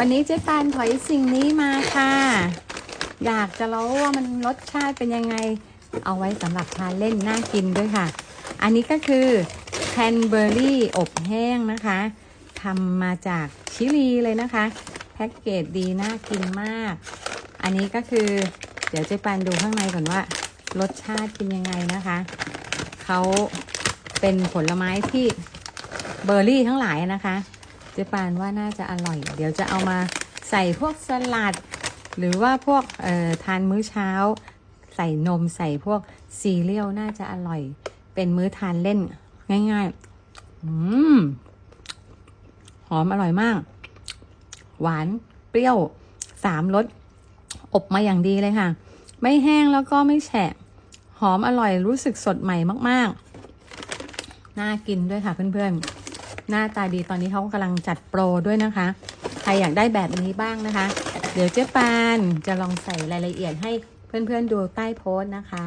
วันนี้เจ๊ปานถอยสิ่งนี้มาค่ะ อยากจะรู้ว่ามันรสชาติเป็นยังไง เอาไว้สำหรับทานเล่นน่ากินด้วยค่ะ อันนี้ก็คือแคนเบอร์รี่อบแห้งนะคะทำมาจากชิลีเลยนะคะ แพ็กเกจดีน่ากินมาก อันนี้ก็คือ เดี๋ยวเจ๊ปานดูข้างในก่อนว่า รสชาติเป็นยังไงนะคะ เขาเป็นผลไม้ที่เบอร์รี่ทั้งหลายนะคะ จ๊ปานว่าน่าจะอร่อย เดี๋ยวจะเอามาใส่พวกสลัด หรือว่าพวกเอ่อทานมื้อเช้า ใส่นมใส่พวกซีเรียลน่าจะอร่อย เป็นมื้อทานเล่นง่ายๆอืมหอมอร่อยมาก หวานเปรี้ยวสามรสอบมาอย่างดีเลยค่ะ ไม่แห้งแล้วก็ไม่แฉะ หอมอร่อยรู้สึกสดใหม่มากๆ น่ากินด้วยค่ะเพื่อนๆ หน้าตาดีตอนนี้เขากำลังจัดโปรด้วยนะคะ ใครอยากได้แบบนี้บ้างนะคะ เดี๋ยวเจ๊ปานจะลองใส่รายละเอียดให้เพื่อนๆดูใต้โพสต์นะคะ